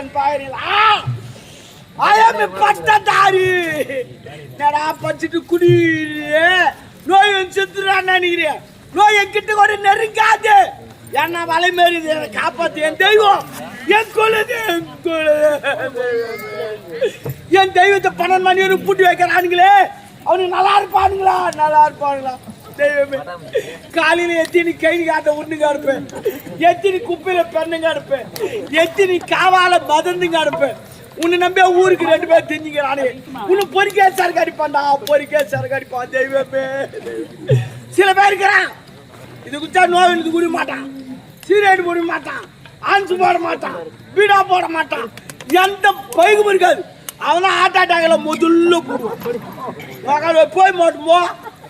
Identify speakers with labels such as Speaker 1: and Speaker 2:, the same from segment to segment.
Speaker 1: குடிகார ஆங்கிலத்தில் ஆயாமி பட்டதாரி நடா பச்சிட்டு குடி நோய் செத்துறான்னு நினைக்கிறேன் நோய் என்கிட்ட கூட நெருங்காது. என்ன வலை மாரி காப்பாத்து. என் தெய்வம். என் கொழுது என் கொழுது என் தெய்வத்தை பன்னெண்டு மணி வரைக்கும் பூட்டி வைக்கிறானுங்களே. அவனுக்கு நல்லா இருப்பானுங்களா? நல்லா இருப்பானுங்களா? தெய்வமே. காலையில எத்தினி கை காட்ட ஒண்ணுங்க அனுப்பேன் எத்தினி குப்பையில பெண்ணுங்க அனுப்பேன் எத்தினி காவால மதந்துங்க அனுப்பேன் உன்னை நம்பியா ஊருக்கு ரெண்டு பேர் தெரிஞ்சுக்கிறானே. உன்னை பொறிக்கே சரக்கு அடிப்பான்டா பொறிக்கே சரக்கு தெய்வமே. சில பேர் இருக்கிறான். இது குச்சா நோவில் குடிக்க மாட்டான். சீரேடு போட மாட்டான். ஆன்சு போட மாட்டான். பீடா போட மாட்டான். எந்த பைக்கும் இருக்காது அவனா ஹார்ட் அட்டாக்ல முதல்ல போடுவான். போய் மாட்டுமோ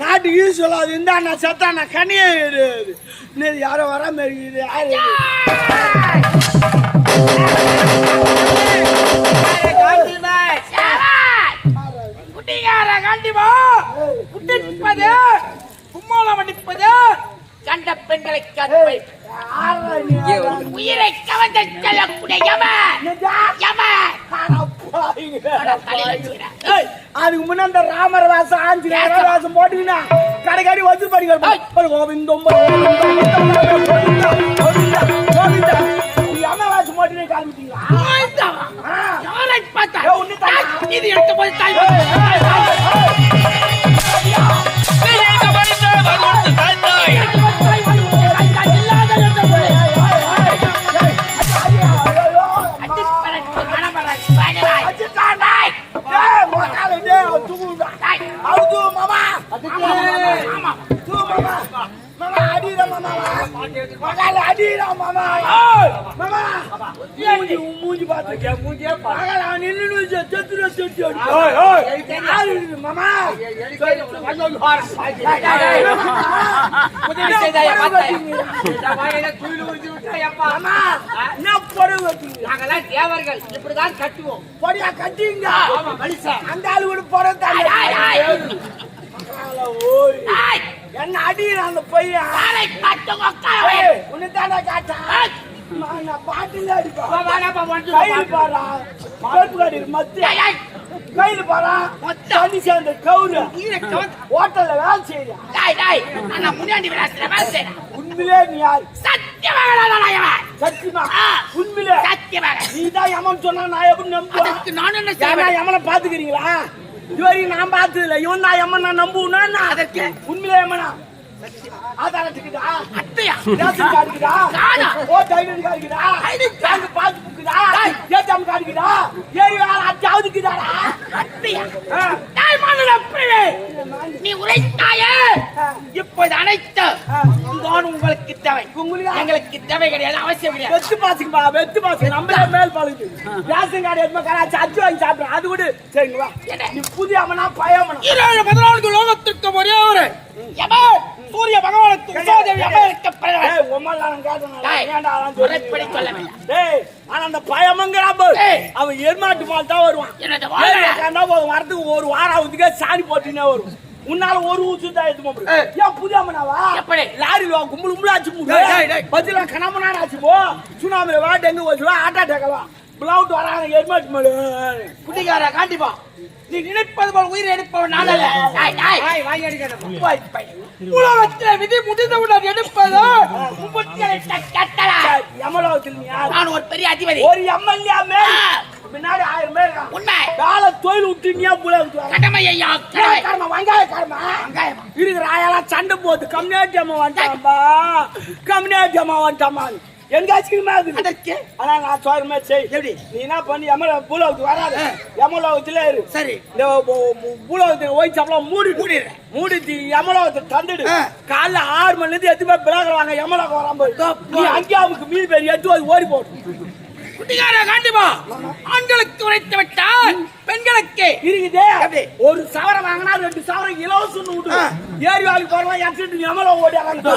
Speaker 1: நாட்டுக்கு யூஸ் சொல்லாது இந்த நான் செத்தா நான் கனியே இன்னும் யாரோ வர
Speaker 2: அடிப்பது. கண்ட பெண்களை கற்பை? உயிரை கவர்ந்து செல்லக்கூடிய யமன்? யமன். தலையில வச்சுக்கிறேன்.
Speaker 1: அதுக்கு முன்ன அந்த ராமர் வாசம் ஆஞ்சநேயர் வாசம் போட்டீங்கன்னா கடைக்காடி வந்து படிக்கிற கோவிந்தம்.
Speaker 2: இது எடுத்து போய் தாய் அடிப்பதற்கு நாங்கெல்லாம் தேவர்கள் இப்படிதான் கட்டுவோம்
Speaker 1: பொடியா கட்டிங்க அந்த ஆளு கூட பிறந்தாங்க என்ன அடிக்கிறான் அந்த பையன்
Speaker 2: காலை பார்த்து உட்காரவே.
Speaker 1: உன்னை தானே காட்டா பாட்டில அடிப்பா கையில். பாரா. தண்ணி சேர்ந்த கவுரு. ஹோட்டல்ல வேலை செய்யா
Speaker 2: டேய், டேய், நான் முன்னாடி.
Speaker 1: உண்மையிலே நீ யார். சத்தியமா. உண்மையிலே
Speaker 2: சத்தியமாக.
Speaker 1: நீ தான் யமன் சொன்னா நான் எப்படி நம்புவேன்
Speaker 2: நான் என்ன?
Speaker 1: யமனை பாத்துக்கிறீங்களா இதுவரைக்கும் நான் பார்த்தது இல்லை இவன் தான் யமன் நான் நம்புவேன்னா
Speaker 2: அதற்கு?
Speaker 1: உண்மையிலே யமனா ஆதாரத்துக்குதா?
Speaker 2: அத்தையா?
Speaker 1: ரேஷன் கார்டுக்குதா
Speaker 2: கார்டா?
Speaker 1: Bank ATM?
Speaker 2: டேய், மானுட பிள்ளை. நீ உரைத்தாயே. இப்போது அனைத்து இதுதான் உங்களுக்கு தேவை.
Speaker 1: உங்களுக்கு?
Speaker 2: எங்களுக்கு தேவை கிடையாது அவசியம் கிடையாது.
Speaker 1: வெத்து பாசுக்குப்பா வெத்து பாசு. நம்மளே மேல் பழகுது ரேஷன் கார்டு கராச்சி அச்சு வாங்கி சாப்பிடுறேன் அது கூட சரிங்க வா
Speaker 2: என்ன?
Speaker 1: நீ புதிய அம்மனா பயமனா
Speaker 2: ஈரேழு பதினான்கு லோகத்திற்கு ஒரே ஒரு. யமன், சூரிய பகவானுக்கு முறைப்படி? சொல்ல வேண்டாம்.
Speaker 1: டேய் ஆனா அந்த
Speaker 2: டேய்.
Speaker 1: அவன் எருமாட்டு பால் தான் வருவான்
Speaker 2: என்னது
Speaker 1: போதும், வரதுக்கு ஒரு வாரம் ஆகுதுக்கே சாணி போட்டுனே வரும் உன்னால ஒரு ஊச்சு தான் எடுத்து. ஏன் புதிய அம்மனாவா
Speaker 2: எப்படி?
Speaker 1: லாரில வா கும்பல் கும்பல் ஆச்சு. பத்தில கணமனா ஆச்சு போ சுனாமில வா டெங்கு வச்சு ஆட்டா டேக்கலா பிளவுட் வராங்க எருமாட்டு மாடு
Speaker 2: குடிகாரா காண்டிப்பா நீ நினைப்பது போல் உயிர் எடுப்பவன் நான் அல்ல. டேய், டேய். போய், போய். உலகத்திலே விதி முடிந்தவுடன் எடுப்பது.
Speaker 1: எமலோகத்தில்
Speaker 2: நான் ஒரு பெரிய அதிபதி.
Speaker 1: ஒரு எம்எல்ஏ மேல். பின்னாடி ஆயிரம் பேர்.
Speaker 2: உண்மை.
Speaker 1: காலை தொழில் விட்டு நீ புள்ள விட்டு
Speaker 2: கடமை ஐயா கடமை.
Speaker 1: வெங்காய
Speaker 2: வெங்காயமா?
Speaker 1: இருக்கிற ஆயெல்லாம் சண்டை போகுது கம்யூனிட்டி அம்மா வந்துட்டாம்பா கம்யூனிட்டி அம்மா வந்துட்டாமா எங்க ஆச்சுக்குமே அது
Speaker 2: அதற்கு?
Speaker 1: ஆனா நான் மாதிரி செய்.
Speaker 2: எப்படி?
Speaker 1: நீ என்ன பண்ணி? எமல பூலோகத்துக்கு வராது. எமலோகத்துல இரு.
Speaker 2: சரி.
Speaker 1: இந்த பூலோகத்துக்கு ஒய் சப்பளம் மூடி
Speaker 2: மூடிடுறேன்.
Speaker 1: மூடிட்டு எமலோகத்தை தந்துடு. காலைல ஆறு மணில இருந்து எத்து போய் பிளாக வாங்க. எமலோகம்
Speaker 2: அப்பா.
Speaker 1: நீ அங்கே அவனுக்கு மீன் பேர் எட்டு போய் ஓடி போடு.
Speaker 2: குடிகாரா காண்டிப்பா ஆண்களுக்கு உரைத்து விட்டால் பெண்களுக்கு.
Speaker 1: இருக்குதே? ஒரு சவரம் வாங்கினா ரெண்டு சவரம் இலவசம் விடு ஏரி வாங்கி போறவன் எட்டு எமலோ ஓடி அங்கே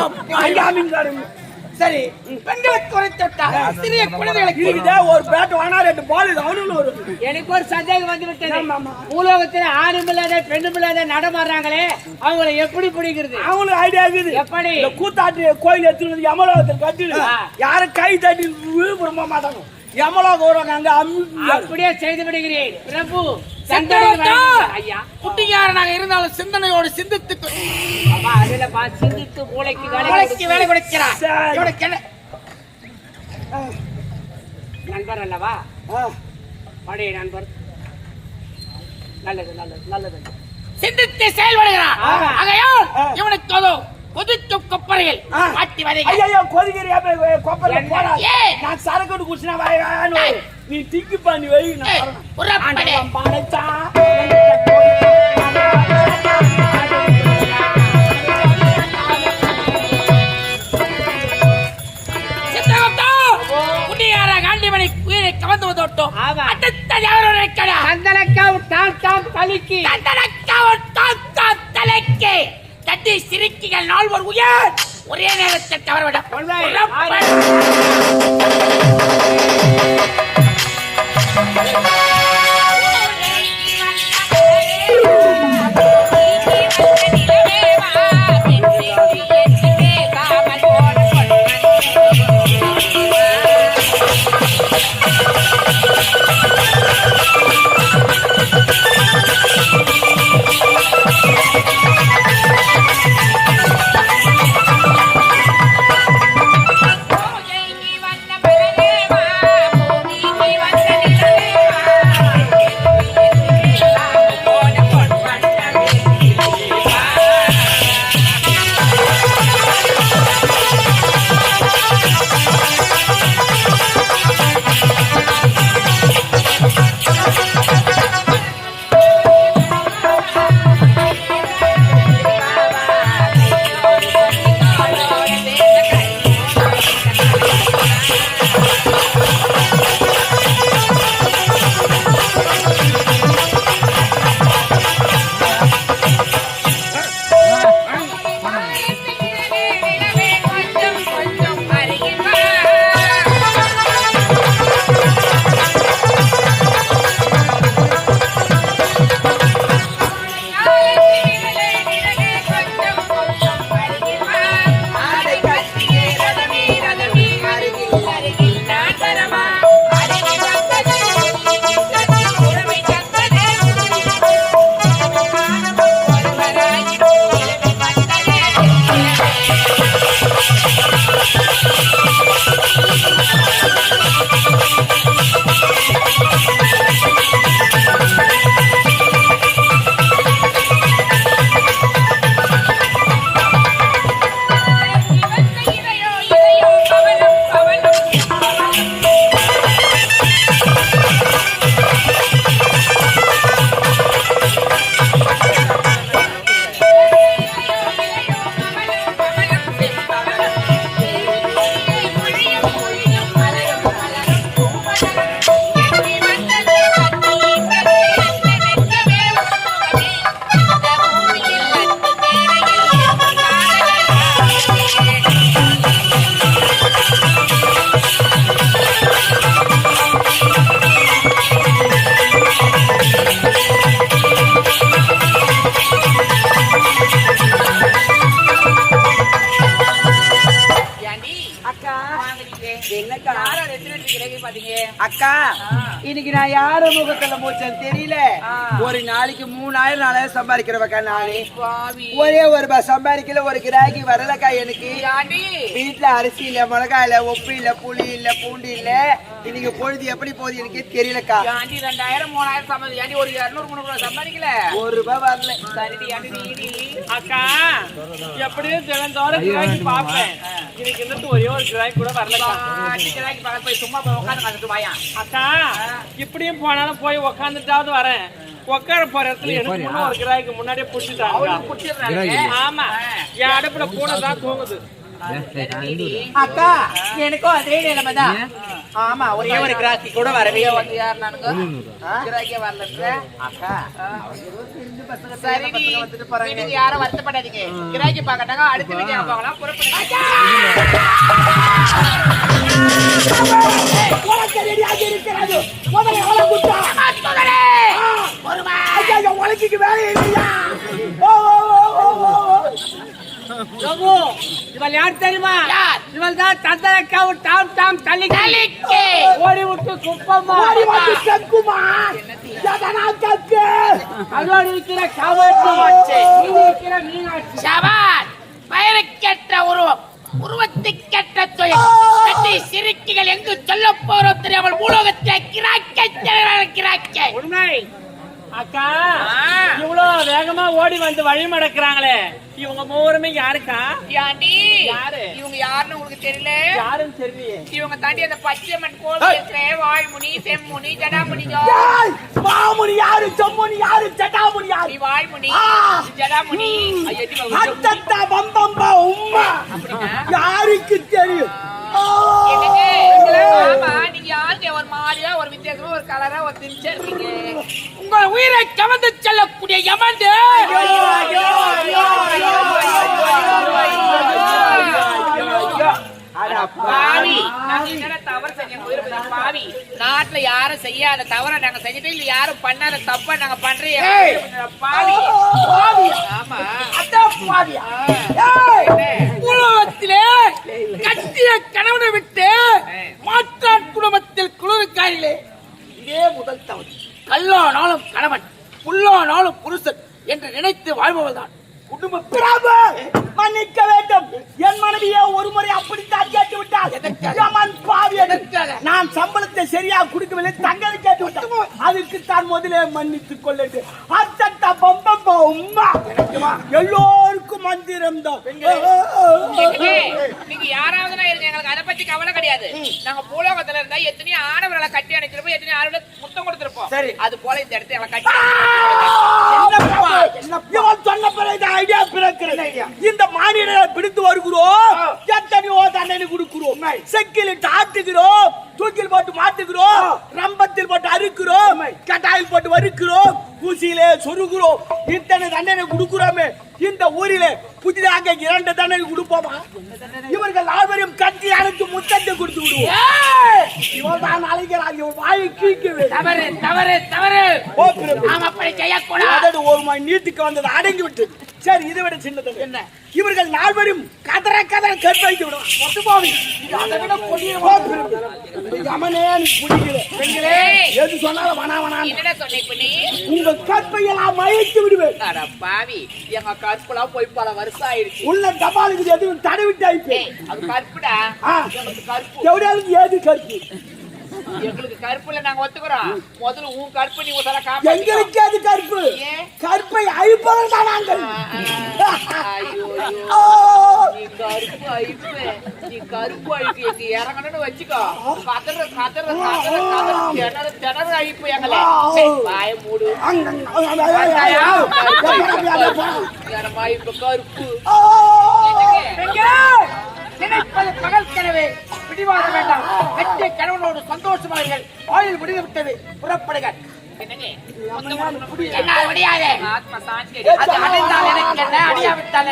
Speaker 2: சரி பெண்களுக்கு உரைத்து விட்டால் சிறிய குழந்தைகளுக்கு
Speaker 1: ஒரு பேட் வாங்கினா ரெண்டு பால் இது வரும்
Speaker 3: எனக்கு ஒரு சந்தேகம் வந்து விட்டது. பூலோகத்துல ஆணும் இல்லாத பெண்ணும் இல்லாத நடமாடுறாங்களே அவங்கள எப்படி பிடிக்கிறது?
Speaker 1: அவங்களுக்கு ஐடியா இருக்குது.
Speaker 3: எப்படி?
Speaker 1: இந்த கூத்தாட்டி கோயில் எடுத்துட்டு வந்து யமலோகத்தில் கட்டிடு. யாரும் கை தட்டி விழுப்புரம் போக மாட்டாங்க. யமலோகம் வருவாங்க அங்க.
Speaker 3: அப்படியே செய்து விடுகிறேன். பிரபு ஐயா.
Speaker 2: குட்டியாரனாக இருந்தாலும் சிந்தனையோடு சிந்தித்து
Speaker 3: அப்பா, அதுல பா சிந்தித்து மூளைக்கு வேலை
Speaker 2: கொடுக்கிறார்.
Speaker 3: நண்பர் அல்லவா. பழைய நண்பர். நல்லது நல்லது நல்லது.
Speaker 2: சிந்தித்து செயல்படுகிறான்
Speaker 3: ஆமா.
Speaker 2: ஆகையால். இவனுக்கு அதோ கொதிக்கும் கொப்பரையில். மாட்டி வதைகள்
Speaker 1: ஐயையோ, கொதிக்கிறியா? கொப்பரையில. நான் சரக்கு குடிச்சுனா நீ திக்கி பண்ணி வை நான்
Speaker 2: தலைக்கு. தட்டி சிரிக்கிகள் நால்வர் உயர். ஒரே நேரத்தில் தவறவிட
Speaker 4: Thank you. இன்னைக்கு நான் யார முகத்துல மூச்சேன்னு தெரியல. ஒரு நாளைக்கு மூணாயிரம் நாலாயிரம் சம்பாதிக்கிறவக்கா நானு. ஒரே ஒரு சம்பாதிக்கல ஒரு கிராக்கி வரலக்கா எனக்கு. வீட்டுல அரிசி இல்ல மிளகாய் இல்ல உப்பு இல்ல புளி இல்ல பூண்டு இல்ல. இன்னைக்கு பொழுது எப்படி போகுது எனக்கே தெரியலக்கா.
Speaker 2: ஆண்டி ரெண்டாயிரம் மூணாயிரம் சம்பளம் ஏண்டி ஒரு இரநூறு முந்நூறு சம்பாதிக்கல?
Speaker 4: ஒரு ரூபாய் வரல.
Speaker 2: சரிடி ஆண்டி
Speaker 5: அக்கா எப்படியும் தினந்தோறும் கிராக்கி பார்ப்பேன். இன்னைக்கு இன்னும் ஒரே ஒரு கிராக்கி கூட வரலக்கா.
Speaker 2: ஆண்டி கிராக்கி பக்கத்துல போய் சும்மா போய் உட்காந்து வந்துட்டு வாயா.
Speaker 5: அக்கா இப்படியும் போனாலும் போய் உக்காந்துட்டாவது வரேன். உட்கார போற இடத்துல எனக்கு ஒரு கிராய்க்கு முன்னாடியே புடிச்சிட்டாங்க ஆமா. என் அடுப்புல பூனை தான் தூங்குது
Speaker 4: அக்கா எனக்கும் அதே நிலைமை தான் ஆமா ஒரே ஒரு கிராக்கி கூட வரவே.
Speaker 2: வந்து யார் நானுங்க கிராக்கியே வரல
Speaker 4: அக்கா.
Speaker 2: சரி நீங்க யாரும் வருத்தப்படாதீங்க. கிராக்கி பார்க்கட்டாங்க அடுத்த வீடியோ பார்க்கலாம்
Speaker 1: ஐயா! உலகிக்கு வேலை இல்லையா ஓ ஓ, ஓ, ஓ, ஓ, ஓ.
Speaker 3: பிரபு இவள் யார் தெரியுமா? இவள் தான் தந்தரக்காவு டாம் டாம் தள்ளி ஓடி விட்டு குப்பம்மா.
Speaker 1: ஓடி வந்து செக்குமா? எதனா கக்கு
Speaker 3: அதோடு இருக்கிற காமாட்சி மீதி இருக்கிற மீனாட்சி.
Speaker 2: சவால். பயனுக்கேற்ற உருவம். உருவத்துக்கேற்ற தொழில் கட்டி சிறுக்கிகள் எங்கு சொல்ல போறோம் தெரியாமல் பூலோகத்தை கிராக்கை கிராக்கை
Speaker 3: உண்மை.
Speaker 5: அக்கா இவ்வளவு வேகமா ஓடி வந்து வழி மடக்குறாங்களே இவங்க மூவருமே யாருக்கா?
Speaker 2: யாண்டி
Speaker 5: யாரு?
Speaker 2: இவங்க யாருன்னு உங்களுக்கு தெரியல?
Speaker 5: யாருன்னு தெரியலையே.
Speaker 2: இவங்க தாண்டி அந்த பச்சைமன் கோவில் வாய்முனி செம்முனி ஜடாமுனி
Speaker 1: மாமுனி யாரு? செம்முனி யாரு? ஜட்டாமுனி யாரு?
Speaker 2: வாய்முனி. ஜடாமுனி.
Speaker 1: அத்தத்தா பம்பம்பா உம்மா! யாருக்கு தெரியும்?
Speaker 2: உங்கள் உயிரை கவர்ந்து செல்லக்கூடிய பாவி நாட்டுல யாரும் செய்யாத தவற நாங்க செஞ்சுட்டு இல்ல யாரும் பண்ணாத தப்ப நாங்க பண்றோம் பாவி ஆமா உலகத்திலே கட்டிய கணவனை விட்டு மாற்றான் குடும்பத்தில் குளிர்காரிலே இதே முதல் தவறு. கல்லானாலும் கணவன் புல்லானாலும் புருஷன் என்று நினைத்து வாழ்பவள்தான் குடும்ப
Speaker 1: பிரபு மன்னிக்க வேண்டும். என் மனைவியை ஒரு முறை அப்படித்தான் கேட்டு விட்டார் யமன் பாவி? நான் சம்பளத்தை சரியா கொடுக்கவில்லை தங்களை கேட்டு விட்டார் அதுக்கு தான் முதலே மன்னித்துக் கொள்ளட்டு அத்தத்தா பம்பம்பா உம்மா. எல்லோருக்கும் மந்திரம் தான்.
Speaker 2: நீங்க யாராவது எங்களுக்கு அதை பத்தி கவலை கிடையாது. நாங்க பூலோகத்துல இருந்தா எத்தனையோ ஆடவர்களை கட்டி அணைச்சிருப்போம் எத்தனையோ ஆடவர்களை முத்தம் கொடுத்திருப்போம்.
Speaker 1: சரி.
Speaker 2: அது போல இந்த இடத்தை எங்களை கட்டி?
Speaker 1: இவன் சொன்ன பிறகு ஐடியா பிறக்கிறது. இந்த மாநில பிடித்து வருகிறோம். எத்தனையோ தண்டனை கொடுக்கிறோம். செக்கிலிட்டு ஆட்டுகிறோம். தூக்கில் போட்டு மாட்டுகிறோம். ரம்பத்தில் போட்டு அறுக்கிறோம். கட்டாயில் போட்டு வறுக்கிறோம். ஊசியிலே சொருகிறோம். இத்தனை தண்டனை கொடுக்கிறோமே. இந்த ஊரிலே புதிதாக இரண்டு தண்டனை கொடுப்போமா இவர்கள் நால்வரையும் கட்டி அணைத்து முத்தத்தை கொடுத்து விடுவோம். இவன் தான் அழைக்கிறான் இவன் வாயை கீழ்க்க
Speaker 2: தவறு தவறு தவறு. நாம் அப்படி செய்யக்கூடாது.
Speaker 1: ஒரு மணி நீட்டுக்கு வந்தது அடங்கி விட்டது சரி இதை விட சின்னது. என்ன? இவர்கள் நால்வரும் கதற கதற கற்பழித்து விடுவான் மொத்த பாவி இது அதை விட கொடிய யமனே
Speaker 2: ஏய்,
Speaker 1: எது சொன்னாலும் வனா வனா
Speaker 2: என்னடா சொன்ன இப்ப நீ?
Speaker 1: உங்க கற்பை எல்லாம் மயத்து விடுவேன்.
Speaker 2: அட பாவி எங்க கற்புலாம் போய் பல வருஷம் ஆயிடுச்சு.
Speaker 1: உள்ள டபாலுக்கு எதுவும் தடவிட்டு ஆயிப்பேன்
Speaker 2: ஏய், அது கற்புடா. எங்களுக்கு கற்பு.
Speaker 1: எவ்வளவு ஏது கற்பு?
Speaker 2: எங்களுக்கு கற்புல நாங்க ஒத்துக்கிறோம். முதல்ல உன் கற்பு நீ ஒரு காப்பாத்தி.
Speaker 1: எங்களுக்கு அது
Speaker 2: ஏன்?
Speaker 1: கற்பை அழிப்பவர்கள் தான் நாங்கள்.
Speaker 2: நீ கருப்பு அழிப்பு. நீ கருப்பு அழிப்பு. எங்க இறங்கணும்னு வச்சுக்கோ. கதற கதற கதற கதற. திணற திணற அழிப்பு எங்களை. வாய மூடு. கருப்பு. நினைப்பது பகல் கனவே பிடிவாத வேண்டாம். வெற்றி கணவனோடு சந்தோஷமார்கள் ஆயுள் முடிந்து விட்டது புறப்படுக எனக்கு என்ன? அடியாவிட்டால்